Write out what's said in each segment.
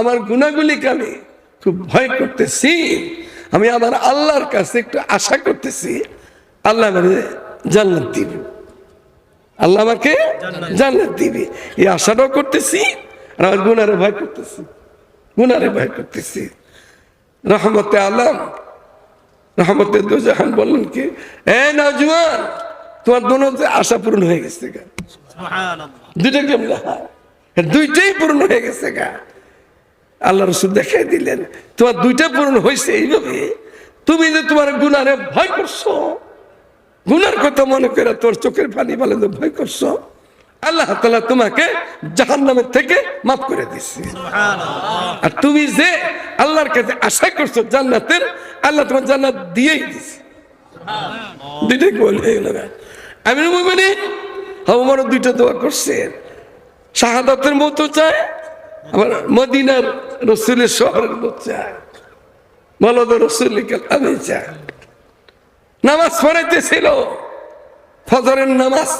আমার গুণাগুলিকে আমি খুব ভয় করতেছি। আমি আমার আল্লাহর কাছে একটু আশা করতেছি। আল্লাহ আমাকে জান্নাত দিবে। আল্লাহ আমাকে জান্নাত দিবে। এই আশাটাও করতেছি আর আমার গুনারে ভয় করতেছি। গুনারে ভয় করতেছি। রহমতে আলম রহমতে দুজাহান বললেন কি এ নজওয়ান তোমার দোনো আশা পূরণ হয়ে গেছে গা। দুইটা কেমন হয় দুইটাই পূরণ হয়ে গেছে গা। আল্লাহ রসুল দেখাই দিলেন তোমার দুইটা পূরণ হয়েছে এইভাবে। তুমি যে তোমার গুনারে ভয় করছ গুনার কথা মনে করে তোর চোখের পানি বলে তো ভয় করছ আল্লাহ তালা তোমাকে জাহান নামের থেকে মাফ করে দিচ্ছে আর তুমি যে আল্লাহর কাছে আশা করছ জান্নাতের আল্লাহ তোমার জান্নাত দিয়েই দিছে দুইটাই গেল। আমি মানে আমার দুইটা দোয়া করছে। শাহাদাতের মতো চায় আবার মদিনার রসুলের শহরের মতো চায় বলো রসুল আমি চাই নামাজ পড়াইতেছিল। ফজরের নামাজ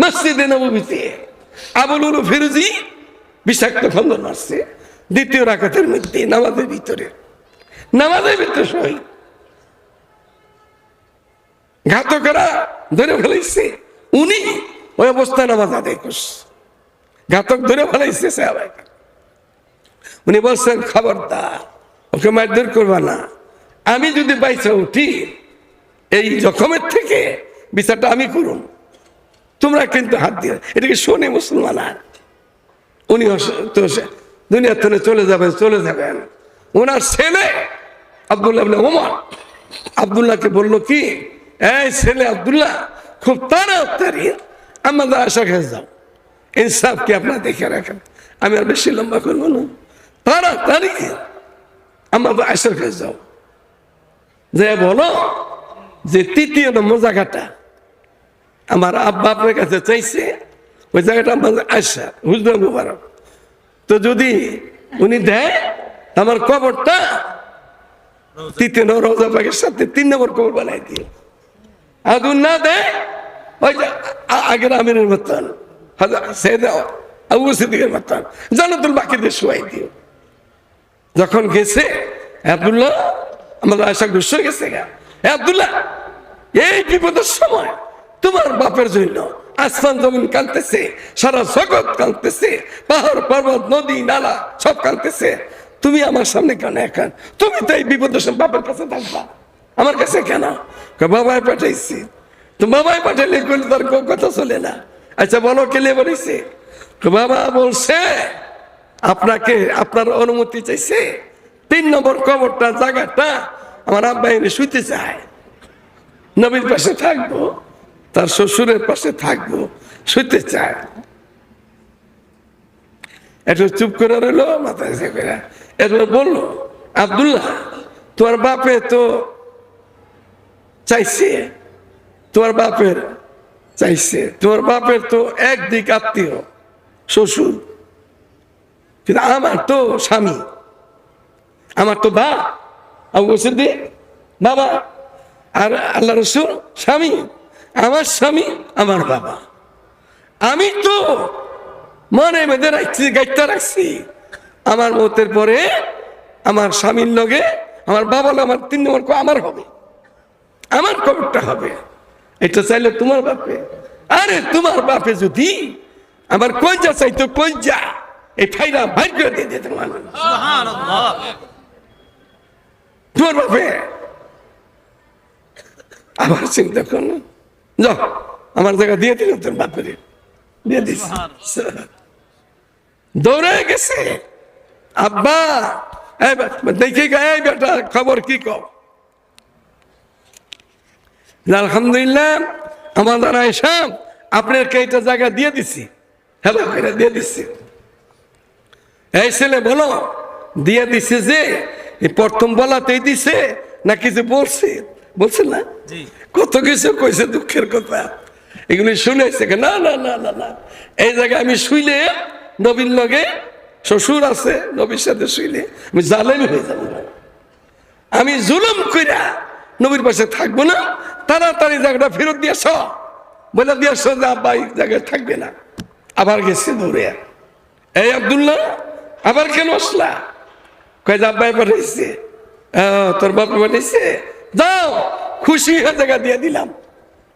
মসজিদে নবীতে আবুলুল ফিরুজি বিষাক্ত খন্দন মারছে। দ্বিতীয় রাকাতের মধ্যে নামাজের ভিতরে। নামাজের ভিতরে শহীদ। ঘাতকেরা ধরে ফেলাইছে। উনি ওই অবস্থায় নামাজ আদায় করছে। ঘাতক ধরে ফেলাইছে সাহাবাই উনি বলছেন, খবরদার, ওকে মারধর করবা না। আমি যদি বাইসা উঠি, এই জখমের থেকে বিচারটা আমি করুন তোমরা কিন্তু হাত দিয়ে এটাকে শোনে মুসলমান আর? উনি তো দুনিয়ার থেকে চলে যাবেন চলে যাবেন। ওনার ছেলে আবদুল্লাহ ওমর আবদুল্লাহকে বলল কি, এই ছেলে আবদুল্লাহ, খুব তাড়াতাড়ি আমাদের আশা খেয়ে যাও। ইনসাফকে আপনার দেখে রাখেন? আমি আর বেশি লম্বা করব না। তাড়াতাড়ি আমাদের আশা খেয়ে যাও। যে বলো যে তৃতীয় নম্বর জায়গাটা আমার আব্বা আপনার কাছে চাইছে, ওই জায়গাটা আমাদের আশা হুজরা মুবারক। তো যদি উনি দেয়, আমার কবরটা তৃতীয় নম্বর রোজা পাকের সাথে তিন নম্বর কবর বানাই দিও। আগুন না দেয়, ওই যে আগের আমিরের মতন সে দাও আবু সিদ্দিকের মতন জানাতুল বাকিদের শোয়াই দিও। যখন গেছে আব্দুল্লাহ, আমাদের আশা ঘুষ গেছে আব্দুল্লাহ, এই বিপদের সময় তোমার বাপের জন্য আসমান জমিন কাঁদতেছে, সারা জগৎ কাঁদতেছে, পাহাড়, পর্বত, নদী, নালা সব কাঁদতেছে। তুমি আমার সামনে কেন এখন তুমি তো এই বিপদের সময় বাপের কাছে থাকবা। আমার কাছে কেন? বাবাই পাঠাইছি। তো বাবাই পাঠাইলে করলে তার কোনো কথা চলে না। আচ্ছা বলো কেলে বলেছে বাবা বলছে আপনাকে আপনার অনুমতি চাইছে। তিন নম্বর কবরটা, জায়গাটা আমার আব্বা এনে শুইতে চায়। নবীর পাশে থাকব, তার শ্বশুরের পাশে থাকব, শুইতে চায়। একটু চুপ করে রইল, মাথায় সে করে। এরপর বলল, আবদুল্লাহ, তোমার বাপে তো চাইছে, তোমার বাপের চাইছে, তোমার বাপের তো একদিক আত্মীয়, শ্বশুর। কিন্তু আমার তো স্বামী, আমার তো বা, আবু বাবা, আর আল্লাহ রসুল, স্বামী, আমার স্বামী, আমার বাবা। আমি তো মনে বেঁধে রাখছি, গাইতে রাখছি। আমার মতের পরে আমার স্বামীর লগে, আমার বাবা আমার তিন নম্বর আমার হবে। আমার কবরটা হবে। এটা চাইলে তোমার বাপে। আরে তোমার বাপে যদি আমার কই যা চাইতো কইজা এই ফাইরা ভাই করে দিয়ে দিতে মানুষ। তোমার বাপে। আবার চিন্তা করো যাও আমার জায়গা দিয়ে দিল তোর বাপের। দিয়ে দিস দৌড়ে গেছে। আব্বা দেখি গা এই বেটা খবর কি কও? আলহামদুলিল্লাহ আমাদের আয়সাম আপনার এইটা জায়গা দিয়ে দিছি। হ্যালো করে দিয়ে দিচ্ছি এই ছেলে বলো দিয়ে দিছে যে প্রথম বলাতেই দিছে না কিছু বলছে? বলছে না? কত কিছু কইছে দুঃখের কথা। এগুলি শুনেছে না না না না না। এই জায়গায় আমি শুইলে নবীর লগে শ্বশুর আছে নবীর সাথে শুইলে আমি জালেমি হয়ে যাব। আমি জুলুম কইরা নবীর পাশে থাকব না তাড়াতাড়ি জায়গাটা ফেরত দিয়েছ বলে দিয়েছ যে আব্বা এই জায়গায় থাকবে না। আবার গেছে দৌড়ে। এই আবদুল্লাহ আবার কেন আসলা? কয় আব্বাই পাঠাইছে তোর বাপ পাঠাইছে যাও, খুশি হয়ে জায়গা দিয়ে দিলাম।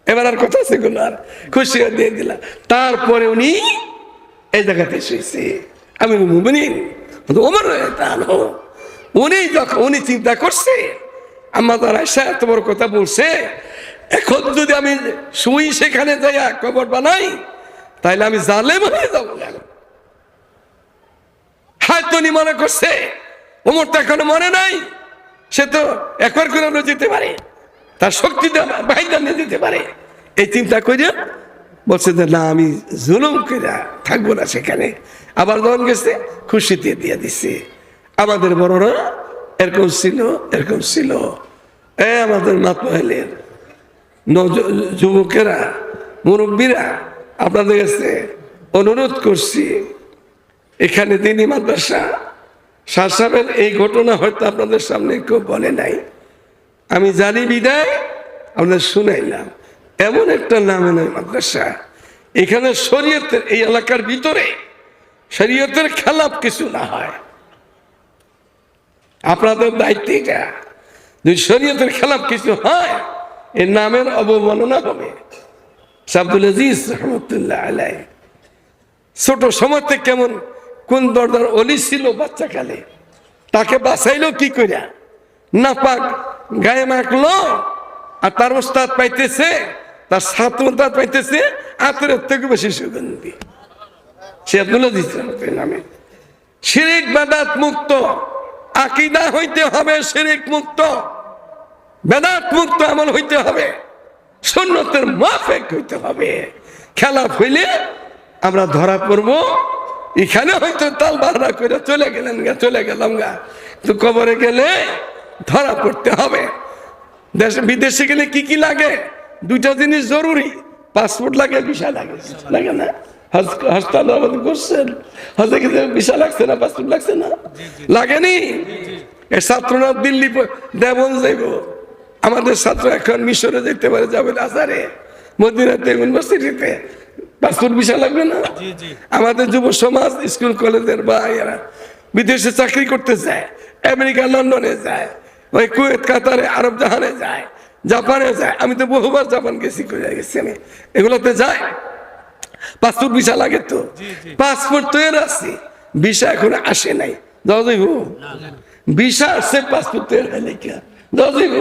এবার আর কথা সেগুলো আর। খুশি হয়ে দিয়ে দিলাম। তারপরে উনি এই জায়গাতে শুয়েছে আমি মুমিনিন ওমর উনি যখন, উনি চিন্তা করছে আমার এসে তোমার কথা বলছে। এখন যদি আমি শুই সেখানে যাইয়া কবর বানাই, তাইলে আমি জালেম হয়ে যাব হয়তো মনে করছে ওমর তো এখনও মনে নাই, সে তো একবার করে আমরা যেতে পারে। তার শক্তি বাহিদা নিয়ে যেতে পারে। এই চিন্তা করে বলছে যে, না, আমি জুলুম করে থাকব না সেখানে। আবার যখন গেছে খুশিতে দিয়ে দিছে। আমাদের বড়রা এরকম ছিল এরকম ছিল। এ, আমাদের মাতমহলের যুবকেরা, মুরব্বীরা, আপনাদের কাছে অনুরোধ করছি। এখানে দিনী মাদ্রাসা। শাহ সাহেবের এই ঘটনা হয়তো আপনাদের সামনে কেউ বলে নাই। আমি জানি বিদায়, আপনাদের শুনাইলাম। এমন একটা নামে নয় মাদ্রাসা। এখানে শরীয়তের এই এলাকার ভিতরে শরীয়তের খেলাপ কিছু না হয়। আপনাদের দায়িত্ব এটা। যদি শরীয়তের খেলাপ কিছু হয়, এর নামের অবমাননা হবে। আব্দুল আজিজ রহমতুল্লাহ আলাই ছোট সময় থেকে কেমন কোন দরদার অলি ছিল বাচ্চাকালে? তাকে বাঁচাইলো কি করিয়া না পাক গায়ে মাখলো, আর তার ওস্তাদ পাইতেছে, তার ওস্তাদ পাইতেছে, আতরের থেকে বেশি সুগন্ধি। সে আব্দুল আজিজ রহমতুল্লাহ নামে শিরিক বেদাত মুক্ত। আকিদা হইতে হবে শিরিক মুক্ত। বেদাত মুক্ত আমল হইতে হবে। সুন্নতের মাফেক হইতে হবে। খেলা হইলে আমরা ধরা পড়ব। এখানে হয়তো তাল বাহারা করে চলে গেলেন গা চলে গেলাম গা। তো কবরে গেলে ধরা পড়তে হবে। দেশে বিদেশে গেলে কি কি লাগে? দুইটা জিনিস জরুরি। পাসপোর্ট লাগে ভিসা লাগে। লাগে না? করছেন। হজে ভিসা লাগছে না পাসপোর্ট লাগছে না? লাগেনি? এ ছাত্ররা দিল্লি প- দেবন যাইব। আমাদের ছাত্র এখন মিশরে যেতে পারে যাবে আসারে মদিনাতে ইউনিভার্সিটিতে। পাসপোর্ট ভিসা লাগবে না? আমাদের যুব সমাজ স্কুল কলেজের বা এরা বিদেশে চাকরি করতে যায় আমেরিকা লন্ডনে যায় ওই কুয়েত কাতারে আরব জাহানে যায় জাপানে যায়। আমি তো বহুবার জাপান গেছি গেছি আমি? এগুলোতে যায়। পাসপোর্ট ভিসা লাগে তো? পাসপোর্ট তো এর আছে। ভিসা এখন আসে নাই। যাইব ভিসা আসছে পাসপোর্ট তো এর যাইব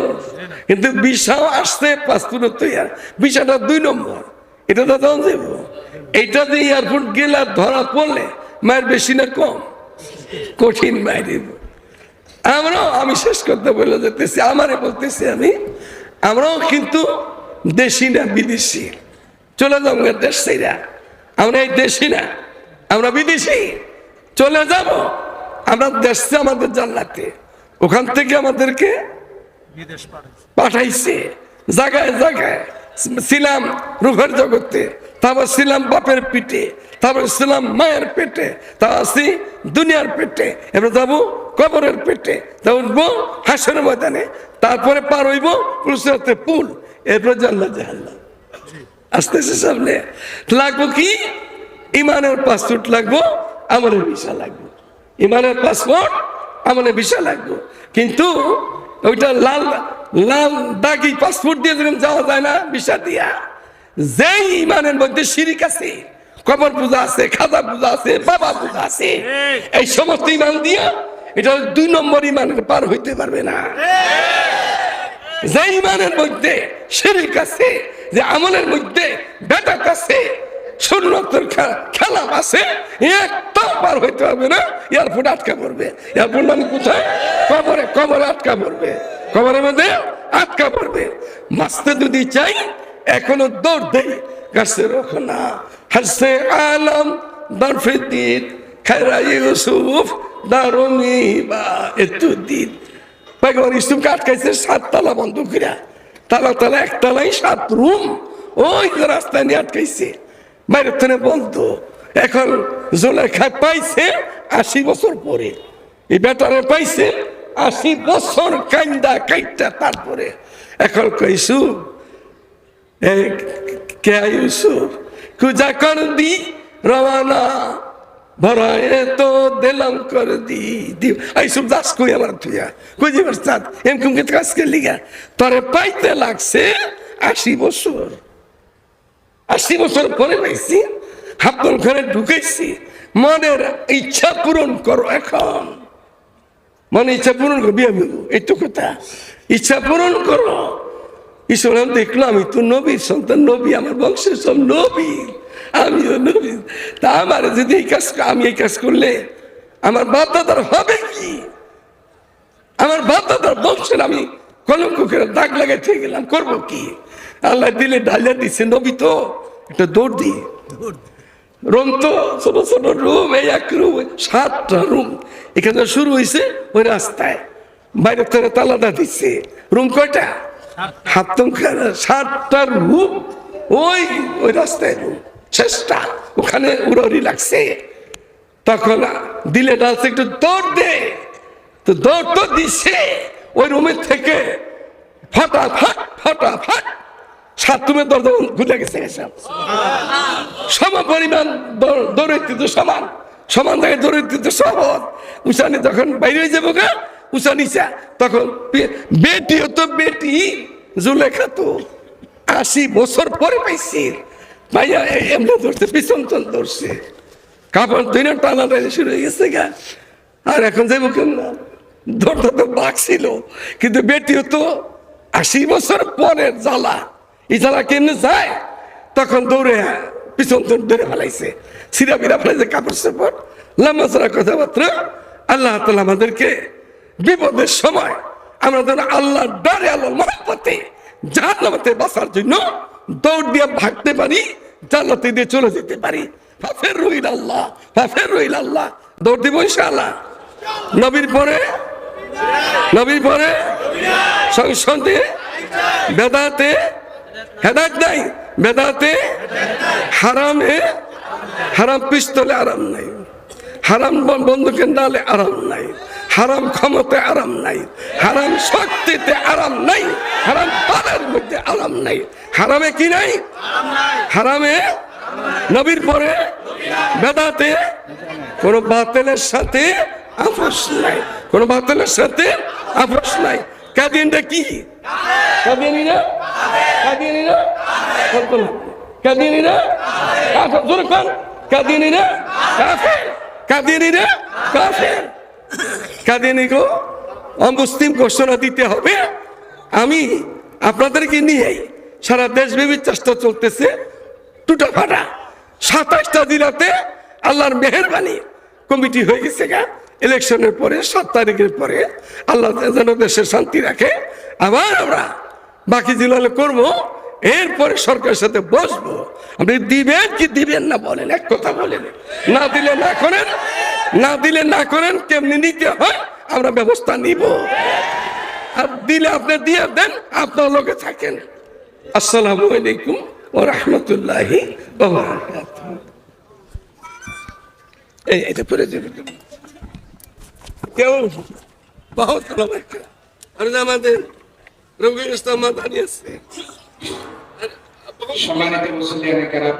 কিন্তু ভিসাও আসছে পাসপোর্ট তো এর। ভিসাটা দুই নম্বর। এটা তো যাইব এইটা দিয়ে এয়ারপোর্ট গেলে ধরা পড়লে মায়ের বেশি না কম? কঠিন বাইরে আমরাও, আমি শেষ করতে বলে যেতেছি, আমারে বলতেছি আমি, আমরাও কিন্তু দেশি না বিদেশি। চলে যাব দেশ সেইরা আমরা এই দেশি না, আমরা বিদেশি। চলে যাব, আমরা দেশে আমাদের জানলাতে ওখান থেকে আমাদেরকে পাঠাইছে। জায়গায় জায়গায় ছিলাম রুহের জগতে। তারপর ছিলাম বাপের পিঠে, তারপর ছিলাম মায়ের পেটে তা আছি দুনিয়ার পেটে, এবার যাব কবরের পেটে তা উঠবো হাসের ময়দানে, তারপরে পার হইব পুরুষের পুল, এরপর জানলা জাহাল্লা আসতেছে সামনে। লাগবো কি? ইমানের পাসপোর্ট লাগবো, আমলের ভিসা লাগবো। ইমানের পাসপোর্ট, আমলের ভিসা লাগবো। কিন্তু ওইটা লাল লাল দাগি পাসপোর্ট দিয়ে যেরকম যাওয়া যায় না, ভিসা দিয়া। যেই ইমানের মধ্যে শিরিক আছে কবর পূজা আছে খাজা পূজা আছে বাবা পূজা আছে এই। সমস্ত ইমান দিয়া এটা দুই নম্বর ইমানের পার হইতে পারবে না। যে ইমানের মধ্যে শিরিক আছে যে আমলের মধ্যে বেদাত আছে সুন্নতের খে- খেলাপ আছে একটা পার হইতে পারবে না এয়ারপোর্ট আটকা পড়বে। এয়ারপোর্ট মানে কোথায়? কবরে কবরে আটকা পড়বে। কবরের মধ্যে আটকা পড়বে। বাঁচতে যদি চাই এখনও দৌড় দেই। গাছে রোখো না। হাসে আলম দরফিদ্দিন খায়রা ইউসুফ দারুমি বা এতুদ্দিন পয়গম্বর ইসুফকে আটকাইছে? সাত তালা বন্ধ করিয়া তালা তালা এক তালাই সাত রুম। ওই রাস্তায় নিয়ে আটকাইছে। বাইরের থেকে বন্ধ। এখন জোলেখায় পাইছে আশি বছর পরে। এই বেটারে পাইছে আশি বছর কান্দা কাইটা তারপরে। এখন কইসু কে ইউসুফ? কুজা কর দি রওয়ানা। ভরায়ে তো দিলাম করে দি দি। এইসব দাস কই আমার তুইয়া? কই দিবার সাথ এম কুম কে কাজ কে লিগা তরে পাইতে লাগছে আশি বছর। আশি বছর পরে পাইছি হাপ্তন ঘরে ঢুকেছি মনের ইচ্ছা পূরণ করো এখন। মানে ইচ্ছা পূরণ করবি আমি এই তো। কথা ইচ্ছা পূরণ করো। ঈশ্বর আমি দেখল আমি তো নবীর সন্তান নবী আমার বংশের সব নবী আমিও নবী। তা আমার যদি এই কাজ আমি এই কাজ করলে আমার বাপ দাদার হবে কি? আমার বাপ দাদার বংশের আমি কলঙ্ক করে দাগ লাগাই থেকে গেলাম করব কি? আল্লাহ দিলে ডালিয়া দিচ্ছে নবী তো একটা দৌড় দিই রুম তো ছোট ছোট রুম এই এক রুম সাতটা রুম। এখানে শুরু হয়েছে ওই রাস্তায়। বাইরে থেকে তালাটা দিচ্ছে রুম কয়টা? হাতম দৌড় দৌড় খুলে গেছে সম পরিমাণ দৌ- সমান সমান জায়গায় সহজ। উষানি তখন বাইরে যাব গা উষা নিচা। তখন বেটিও তো বেটি জুলেখা তো আশি বছর পরে পাইছি। ভাইয়া এমনি ধরছে, পিছন তন ধরছে। কাপড় দুই না টানা টানা শুরু হয়ে গেছে গা। আর এখন যাব কেমন? ধরতে তো বাঘ ছিল। কিন্তু বেটিও তো আশি বছর পরের জ্বালা। এই জ্বালা কেমনে যায়? তখন দৌড়ে পিছন তো ধরে ফেলাইছে। সিরা বিরা ফেলাইছে কাপড় সাপড় লম্বা চড়া কথাবার্তা। আল্লাহ তালা আমাদেরকে বিপদের সময় আমরা যেন আল্লাহ ডারে আল্লাহ মহব্বতে জাহান্নামাতে বাঁচার জন্য দৌড় দিয়ে ভাগতে পারি, জান্নাতে দিয়ে চলে যেতে পারি। ফাফের রইল আল্লাহ, ফাফের রইল আল্লাহ। দৌড় দিব ইনশাআল্লাহ। নবীর পরে নবীর পরে সংসদে বেদাতে হেদায়ত নাই, বেদাতে হারামে, হারাম পিস্তলে আরাম নাই, হারাম বন- বন্দুকের ডালে আরাম নাই। হারাম ক্ষমতে আরাম নাই, হারাম শক্তিতে আরাম নাই, হারাম পালের মধ্যে আরাম নাই। হারামে কি নাই? হারামে নবীর পরে বেদাতে কোন বাতিলের সাথে আপোষ নাই, কোন বাতিলের সাথে আপোষ নাই। কাদিনটা কি? কাদিনীরা কাদিনীরা কাদিনীরা কাফের। জোরে কোন। কাদিনীরা কাফের। কাদিনীরা কাফের। কাদিনীগো অমুসলিম ঘোষণা দিতে হবে। আমি আপনাদেরকে নিয়ে সারা দেশব্যাপী চেষ্টা চলতেছে টুটা ফাটা সাতাশটা জেলাতে আল্লাহর মেহরবানি কমিটি হয়ে গেছে গা। ইলেকশনের পরে, সাত তারিখের পরে আল্লাহ যেন দেশে শান্তি রাখে। আবার আমরা বাকি জেলালে করব। এরপরে সরকারের সাথে বসবো। আপনি দিবেন কি দিবেন না বলেন, এক কথা বলেন। না দিলে না করেন। না দিলে না করেন, কেমনি নিতে হয়? আমরা ব্যবস্থা নিব। আর দিলে আপনি দিয়ে দেন, আপনার লোকে থাকেন। আসসালামু আলাইকুম ও রহমতুল্লাহি এই, এটা পরে কেউ বহুত আর আমাদের ইসলাম মাদানি আছে। সম্মানিত মুসলিয়ান কেরাম।